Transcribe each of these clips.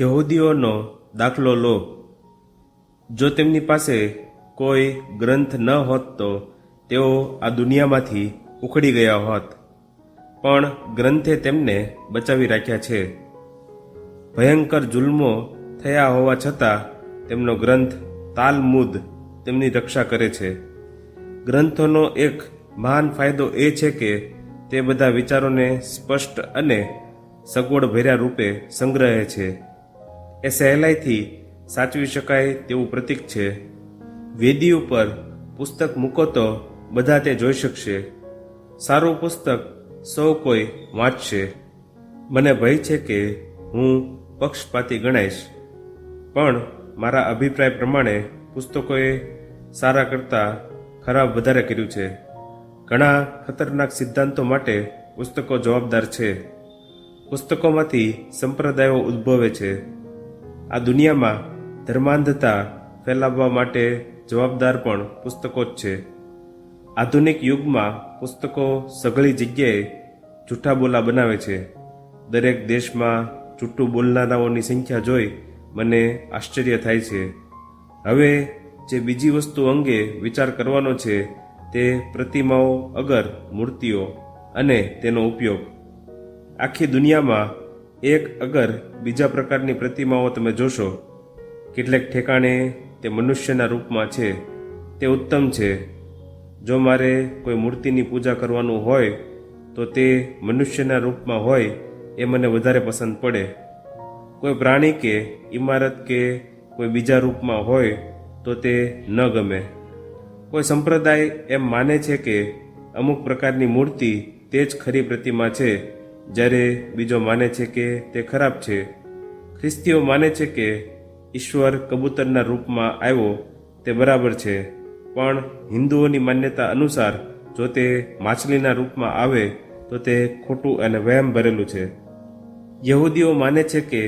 યહૂદીઓનો દાખલો લો. જો તેમની પાસે કોઈ ગ્રંથ ન હોત તો તેઓ આ દુનિયામાંથી ઉખડી ગયા હોત. પણ ગ્રંથે તેમને બચાવી રાખ્યા છે. ભયંકર જુલ્મો થયા હોવા છતાં તેમનો ગ્રંથ તાલમુદ તેમની રક્ષા કરે છે. ગ્રંથોનો એક મહાન ફાયદો એ છે કે તે બધા વિચારોને સ્પષ્ટ અને સગવડ ભર્યા રૂપે સંગ્રહે છે. એ સહેલાઈથી સાચવી શકાય તેવું પ્રતીક છે. વેદી ઉપર પુસ્તક મૂકો તો બધા તે જોઈ શકશે. સારું પુસ્તક સૌ કોઈ વાંચશે. મને ભય છે કે હું પક્ષપાતી ગણાઈશ. પણ મારા અભિપ્રાય પ્રમાણે પુસ્તકોએ સારા કરતાં ખરાબ વધારે કર્યું છે. ઘણા ખતરનાક સિદ્ધાંતો માટે પુસ્તકો જવાબદાર છે. પુસ્તકોમાંથી સંપ્રદાયો ઉદ્ભવે છે. આ દુનિયામાં ધર્માંધતા ફેલાવવા માટે જવાબદાર પણ પુસ્તકો જ છે. આધુનિક યુગમાં પુસ્તકો સઘળી જગ્યાએ જૂઠા બોલા બનાવે છે. દરેક દેશમાં જૂઠું બોલનારાઓની સંખ્યા જોઈ મને આશ્ચર્ય થાય છે. હવે જે બીજી વસ્તુ અંગે વિચાર કરવાનો છે તે પ્રતિમાઓ અગર મૂર્તિઓ અને તેનો ઉપયોગ. આખી દુનિયામાં એક અગર બીજા પ્રકારની પ્રતિમાઓ તમે જોશો, કેટલેક ઠેકાણે તે મનુષ્યના રૂપમાં છે, તે ઉત્તમ છે. જો મારે કોઈ મૂર્તિની પૂજા કરવાનું હોય, તો તે મનુષ્યના રૂપમાં હોય એ મને વધારે પસંદ પડે. કોઈ પ્રાણી કે ઇમારત કે કોઈ બીજા રૂપમાં હોય, તો તે ન ગમે. કોઈ સંપ્રદાય એમ માને છે કે અમુક પ્રકારની મૂર્તિ તે જ ખરી પ્રતિમા છે જ્યારે બીજો માને છે કે તે ખરાબ છે, ખ્રિસ્તીઓ માને છે કે ઈશ્વર કબૂતરના રૂપમાં આવ્યો તે બરાબર છે, પણ હિન્દુઓની માન્યતા અનુસાર જો તે માછલીના રૂપમાં આવે તો તે ખોટું અને વહેમ ભરેલું છે. યહૂદીઓ માને છે કે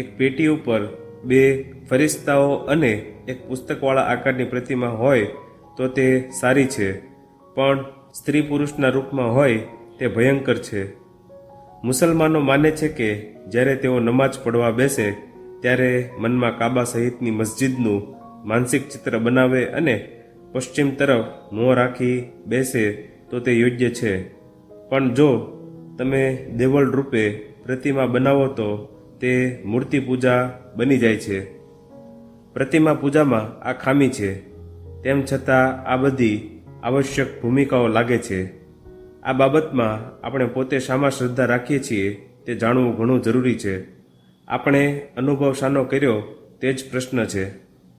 એક પેટી ઉપર બે ફરિસ્તાઓ અને એક પુસ્તકવાળા આકારની પ્રતિમા હોય તો તે સારી છે, પણ સ્ત્રી પુરુષના રૂપમાં હોય તે ભયંકર છે. મુસલમાનો માને છે કે જ્યારે તેઓ નમાજ પડવા બેસે, ત્યારે મનમાં કાબા સહિતની મસ્જિદનું માનસિક ચિત્ર બનાવે અને પશ્ચિમ તરફ મોં રાખી બેસે તો તે યોગ્ય છે. પણ જો તમે દેવળ રૂપે પ્રતિમા બનાવો તો તે મૂર્તિ પૂજા બની જાય છે. પ્રતિમા પૂજામાં આ ખામી છે. તેમ છતાં આ બધી આવશ્યક ભૂમિકાઓ લાગે છે. આ બાબતમાં આપણે પોતે શામાં શ્રદ્ધા રાખીએ છીએ તે જાણવું ઘણું જરૂરી છે. આપણે અનુભવ શાનો કર્યો તે જ પ્રશ્ન છે.